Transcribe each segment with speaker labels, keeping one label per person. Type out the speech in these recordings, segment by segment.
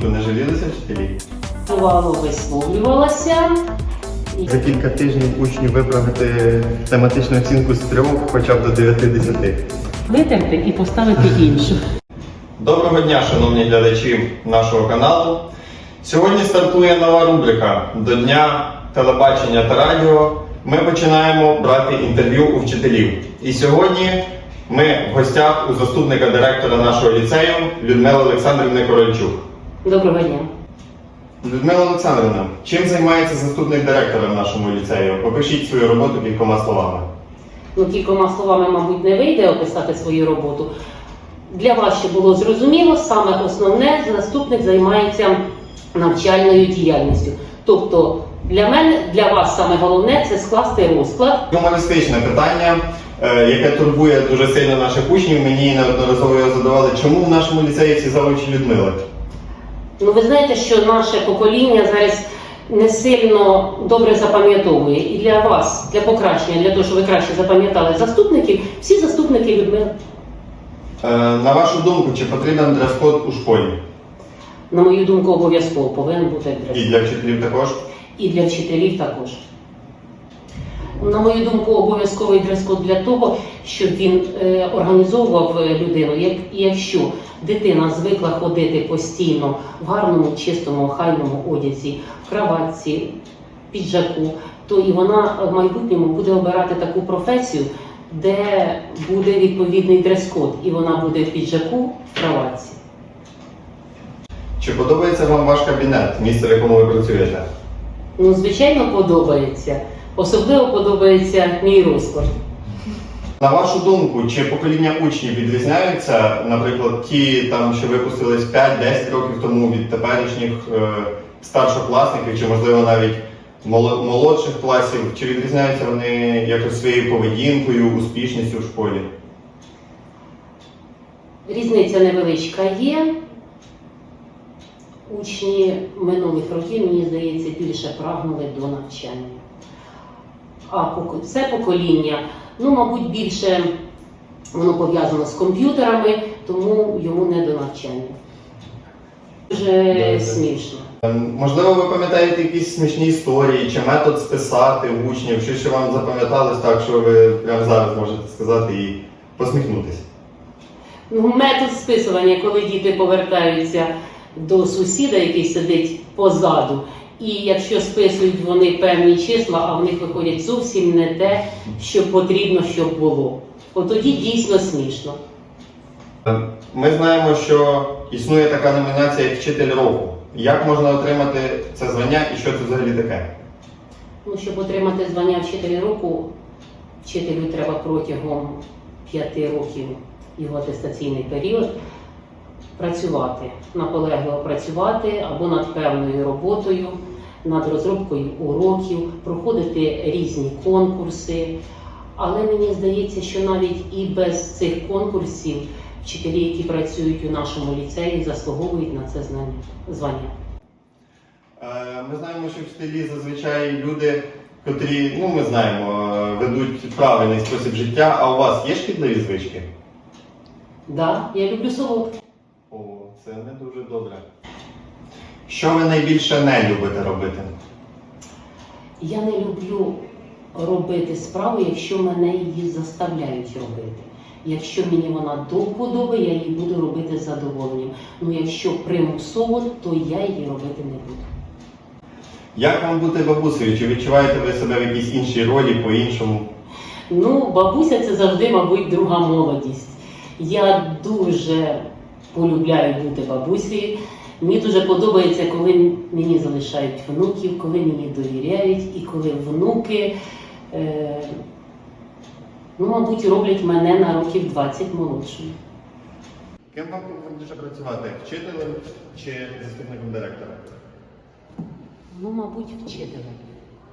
Speaker 1: вашу не жалілися вчителі?
Speaker 2: Увагу висловлювалася.
Speaker 1: За кілька тижнів учню виправити тематичну оцінку з трьох хоча б до 90.
Speaker 2: витерти і поставити іншу.
Speaker 1: Доброго дня, шановні глядачі нашого каналу. Сьогодні стартує нова рубрика до Дня телебачення та радіо. Ми починаємо брати інтерв'ю у вчителів. І сьогодні ми в гостях у заступника директора нашого ліцею Людмили Олександрівни Корольчук.
Speaker 2: Доброго дня.
Speaker 1: Людмила Олександрівна, чим займається заступник директора в нашому ліцею? Опишіть свою роботу кількома словами.
Speaker 2: Ну, кількома словами, мабуть, не вийде описати свою роботу. Для вас ще було зрозуміло, саме основне заступник займається навчальною діяльністю. Тобто для мене, для вас саме головне це скласти розклад.
Speaker 1: Гумористичне питання, е, яке турбує дуже сильно наших учнів. Мені неодноразово його задавали, чому в нашому ліцеї всі завучі Людмили?
Speaker 2: Ну, ви знаєте, що наше покоління зараз не сильно добре запам'ятовує. І для вас, для покращення, для того, щоб ви краще запам'ятали заступників, всі заступники Людмили.
Speaker 1: Е, На вашу думку, чи потрібен дрес-код у школі?
Speaker 2: На мою думку, обов'язково повинен бути
Speaker 1: І для вчителів також?
Speaker 2: І для вчителів також. На мою думку, обов'язковий дрес-код для того, щоб він е, організовував е, людину. Як, якщо дитина звикла ходити постійно в гарному, чистому, охайному одязі, в краватці, піджаку, то і вона в майбутньому буде обирати таку професію, де буде відповідний дрес-код, і вона буде в піджаку, в краватці.
Speaker 1: Чи подобається вам ваш кабінет, місце, в якому ви працюєте?
Speaker 2: Ну, звичайно, подобається. Особливо подобається мій розклад.
Speaker 1: На вашу думку, чи покоління учнів відрізняються, наприклад, ті, там, що випустились 5-10 років тому від теперішніх е, старшокласників, чи можливо навіть молодших класів, чи відрізняються вони якось своєю поведінкою, успішністю в школі?
Speaker 2: Різниця невеличка є. Учні минулих років, мені здається, більше прагнули до навчання. А це покоління, ну, мабуть, більше воно пов'язано з комп'ютерами, тому йому не до навчання. Дуже смішно.
Speaker 1: Ем, Можливо, ви пам'ятаєте якісь смішні історії, чи метод списати учнів, що що вам запам'яталось так, що ви прямо зараз можете сказати і посміхнутися?
Speaker 2: Ну, метод списування, коли діти повертаються до сусіда, який сидить позаду, і якщо списують вони певні числа, а в них виходять зовсім не те, що потрібно, щоб було. От тоді дійсно смішно.
Speaker 1: Ми знаємо, що існує така номінація як вчитель року. Як можна отримати це звання і що це взагалі таке?
Speaker 2: Ну, щоб отримати звання вчителя року, вчителю треба протягом п'яти років його атестаційний період працювати, наполегливо працювати або над певною роботою, над розробкою уроків, проходити різні конкурси. Але мені здається, що навіть і без цих конкурсів вчителі, які працюють у нашому ліцеї, заслуговують на це звання.
Speaker 1: Е, Ми знаємо, що вчителі зазвичай люди, котрі, ну ми знаємо, е, ведуть правильний спосіб життя, а у вас є шкідливі звички?
Speaker 2: Да, я люблю солодке.
Speaker 1: О, це не дуже добре. Що ви найбільше не любите робити?
Speaker 2: Я не люблю робити справу, якщо мене її заставляють робити. Якщо мені вона до вподоби, я її буду робити з задоволенням. Ну якщо примусово, то я її робити не буду.
Speaker 1: Як вам бути бабусею? Чи відчуваєте ви себе в якійсь іншій ролі по-іншому?
Speaker 2: Ну, бабуся це завжди, мабуть, друга молодість. Я дуже полюбляю бути бабусею. Мені дуже подобається, коли мені залишають внуків, коли мені довіряють, і коли внуки, е, ну, мабуть, роблять мене на років 20 молодшою.
Speaker 1: Ким вам комфортніше працювати? Вчителем чи заступником директора?
Speaker 2: Ну, мабуть, вчителем.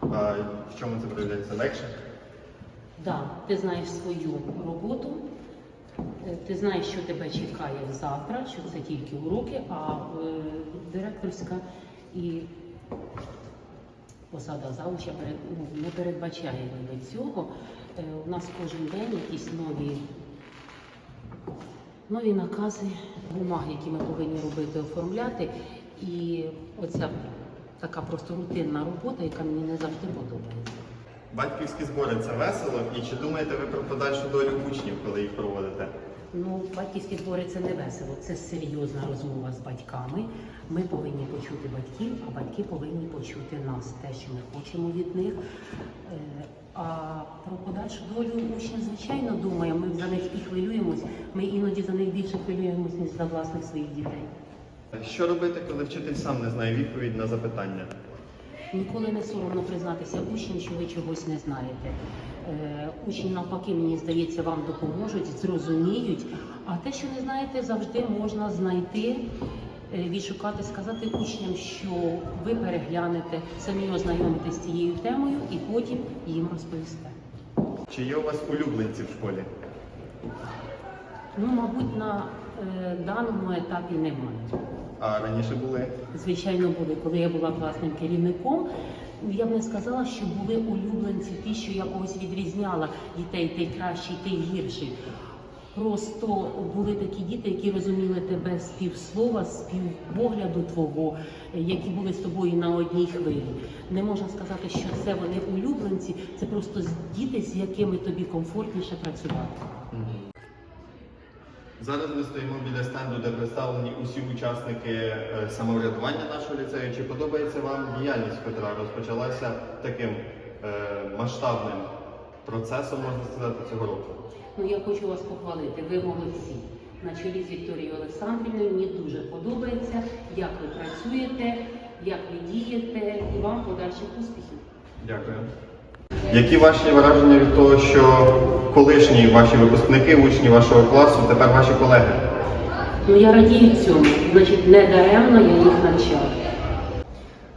Speaker 1: А в чому це проявляється легше?
Speaker 2: Да, ти знаєш свою роботу, ти знаєш, що тебе чекає завтра, що це тільки уроки, а е, директорська і посада завуча ну, не передбачає ніби цього. Е, у нас кожен день якісь нові нові накази, бумаги, які ми повинні робити, оформляти. І оця така просто рутинна робота, яка мені не завжди подобається.
Speaker 1: Батьківські збори це весело. І чи думаєте ви про подальшу долю учнів, коли їх проводите?
Speaker 2: Ну, батьківські збори це не весело, це серйозна розмова з батьками. Ми повинні почути батьків, а батьки повинні почути нас, те, що ми хочемо від них. Е, А про подальшу долю учнів, звичайно, думаємо. Ми за них і хвилюємось. Ми іноді за них більше хвилюємось, ніж за власних своїх дітей.
Speaker 1: Що робити, коли вчитель сам не знає відповідь на запитання?
Speaker 2: Ніколи не соромно признатися учням, що ви чогось не знаєте. Е, учні, навпаки, мені здається, вам допоможуть, зрозуміють. А те, що не знаєте, завжди можна знайти, е, відшукати, сказати учням, що ви переглянете, самі ознайомитесь з цією темою і потім їм розповісте.
Speaker 1: Чи є у вас улюбленці в школі?
Speaker 2: Ну, мабуть, на е, даному етапі немає.
Speaker 1: А раніше були?
Speaker 2: Звичайно, були. Коли я була класним керівником, я б не сказала, що були улюбленці ті, що я когось відрізняла дітей, той кращий, той гірший. Просто були такі діти, які розуміли тебе з півслова, з півпогляду твого, які були з тобою на одній хвилі. Не можна сказати, що це вони улюбленці, це просто діти, з якими тобі комфортніше працювати.
Speaker 1: Зараз ми стоїмо біля стенду, де представлені усі учасники е, самоврядування нашого ліцею. Чи подобається вам діяльність, котра розпочалася таким е, масштабним процесом, можна сказати, цього року?
Speaker 2: Ну я хочу вас похвалити. Ви молодці. На чолі з Вікторією Олександрівною мені дуже подобається, як ви працюєте, як ви дієте, і вам подальших успіхів.
Speaker 1: Дякую. Які ваші враження від того, що колишні ваші випускники, учні вашого класу, тепер ваші колеги?
Speaker 2: Ну я радію цьому. Значить, не даремно я їх навчала.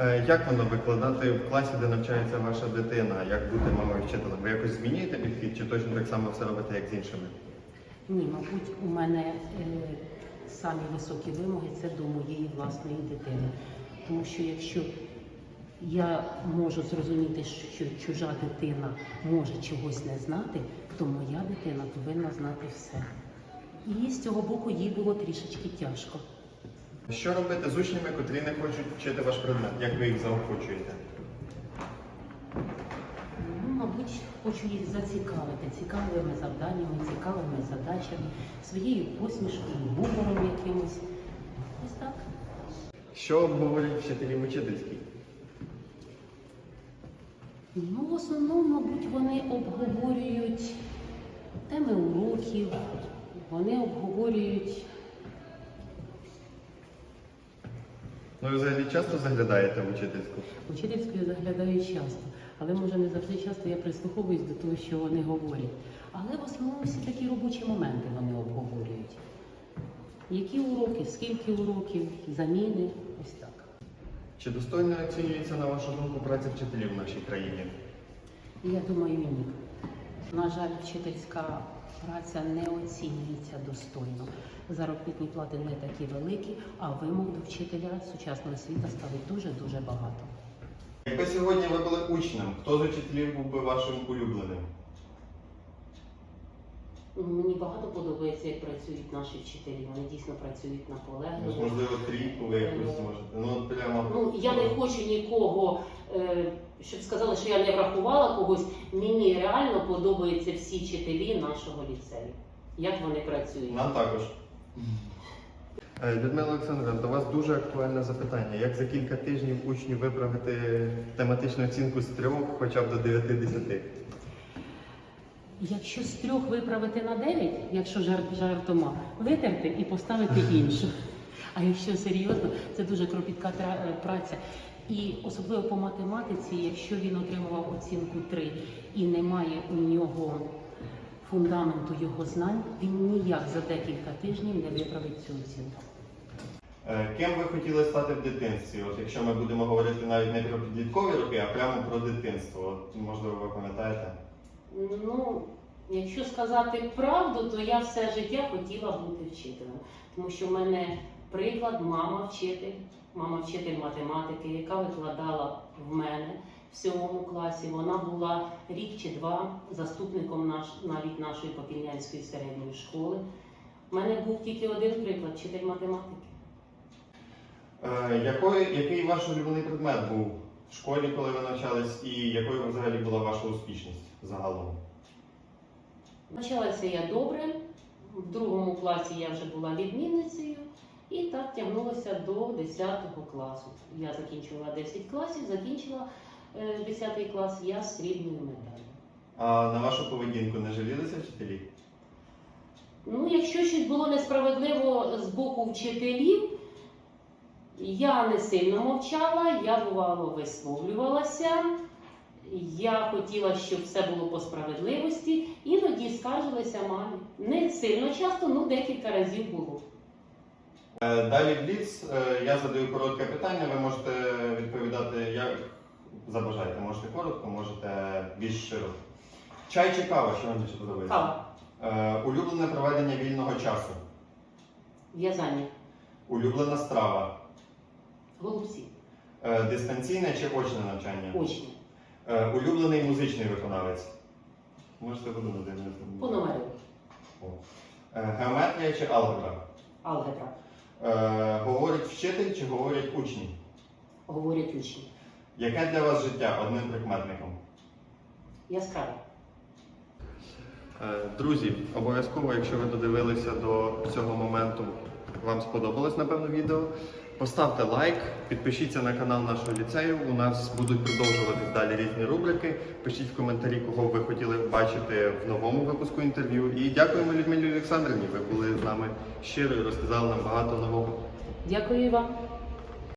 Speaker 1: Е, Як воно викладати в класі, де навчається ваша дитина? Як бути мамою вчителем? Ви якось змінюєте підхід, чи точно так само все робите, як з іншими?
Speaker 2: Ні, мабуть, у мене е, самі високі вимоги це до моєї власної дитини. Тому що якщо я можу зрозуміти, що чужа дитина може чогось не знати, то моя дитина повинна знати все. І з цього боку їй було трішечки тяжко.
Speaker 1: Що робити з учнями, котрі не хочуть вчити ваш предмет? Як ви їх заохочуєте?
Speaker 2: Ну, мабуть, хочу їх зацікавити цікавими завданнями, цікавими задачами, своєю посмішкою, гумором якимось. Ось так.
Speaker 1: Що обговорюють вчителі в учительській?
Speaker 2: Ну, в основному, мабуть, вони обговорюють теми уроків, вони обговорюють.
Speaker 1: Ну, ви взагалі часто заглядаєте в учительську?
Speaker 2: Учительською заглядаю часто, але може не завжди часто я прислуховуюсь до того, що вони говорять. Але в основному всі такі робочі моменти вони обговорюють. Які уроки, скільки уроків, заміни, ось так.
Speaker 1: Чи достойно оцінюється, на вашу думку, праця вчителів в нашій країні?
Speaker 2: Я думаю, ні. На жаль, вчительська праця не оцінюється достойно. Заробітні плати не такі великі, а вимог до вчителя сучасного світу ставить дуже-дуже багато.
Speaker 1: Якби сьогодні ви були учнем, хто з учителів був би вашим улюбленим?
Speaker 2: Мені багато подобається, як працюють наші вчителі. Вони дійсно працюють
Speaker 1: Ну,
Speaker 2: наполегливо.
Speaker 1: Можливо, трійку ви якось можете. Ну, прямо.
Speaker 2: Ну, я не хочу нікого, е, щоб сказали, що я не врахувала когось. Мені реально подобаються всі вчителі нашого ліцею. Як вони працюють.
Speaker 1: Нам також. Е, Людмила Олександровна, до вас дуже актуальне запитання. Як за кілька тижнів учнів виправити тематичну оцінку з трьох хоча б до 9-10?
Speaker 2: Якщо з трьох виправити на дев'ять, якщо жарт жартома, витерти і поставити іншу. А якщо серйозно, це дуже кропітка е, праця. І особливо по математиці, якщо він отримував оцінку 3 і немає у нього фундаменту його знань, він ніяк за декілька тижнів не виправить цю оцінку.
Speaker 1: Е, Ким ви хотіли стати в дитинстві? От якщо ми будемо говорити навіть не про підліткові роки, а прямо про дитинство. От, можливо, ви пам'ятаєте?
Speaker 2: Ну, якщо сказати правду, то я все життя хотіла бути вчителем. Тому що в мене приклад мама вчитель, мама вчитель математики, яка викладала в мене в сьомому класі. Вона була рік чи два заступником наш, навіть нашої Попільнянської середньої школи. У мене був тільки один приклад вчитель математики.
Speaker 1: Е, якою, який ваш улюблений предмет був в школі, коли ви навчались, і якою взагалі була ваша успішність загалом?
Speaker 2: Почалася я добре. В другому класі я вже була відмінницею, і так тягнулося до 10 класу. Я закінчувала 10 класів, закінчила е, 10 клас я з срібною медаллю.
Speaker 1: А на вашу поведінку не жалілися вчителі?
Speaker 2: Ну, якщо щось було несправедливо з боку вчителів, я не сильно мовчала, я бувало висловлювалася. Я хотіла, щоб все було по справедливості, іноді скаржилася мамі. Не сильно часто, ну декілька разів було.
Speaker 1: Е, Далі Бліц, е, я задаю коротке питання, ви можете відповідати як забажаєте. Можете коротко, можете більш широко. Чай чи кава, що вам більше подобається?
Speaker 2: Кава,
Speaker 1: Е, Улюблене проведення вільного часу.
Speaker 2: в'язання,
Speaker 1: Улюблена страва.
Speaker 2: голубці,
Speaker 1: Е, Дистанційне чи очне навчання.
Speaker 2: очні,
Speaker 1: Е, Улюблений музичний виконавець. Можете подумати.
Speaker 2: пономарьов,
Speaker 1: О. Е, Геометрія чи алгебра.
Speaker 2: алгебра,
Speaker 1: Е, Говорить вчитель чи говорять учні?
Speaker 2: говорять учні.
Speaker 1: Яке для вас життя одним прикметником?
Speaker 2: Яскраві.
Speaker 1: Е, Друзі, обов'язково, якщо ви додивилися до цього моменту, вам сподобалось напевно відео. Поставте лайк, підпишіться на канал нашого ліцею. У нас будуть продовжуватись далі різні рубрики. Пишіть в коментарі, кого ви хотіли бачити в новому випуску інтерв'ю. І дякуємо Людмилі Олександрівні. Ви були з нами щиро і розказали нам багато нового.
Speaker 2: Дякую вам.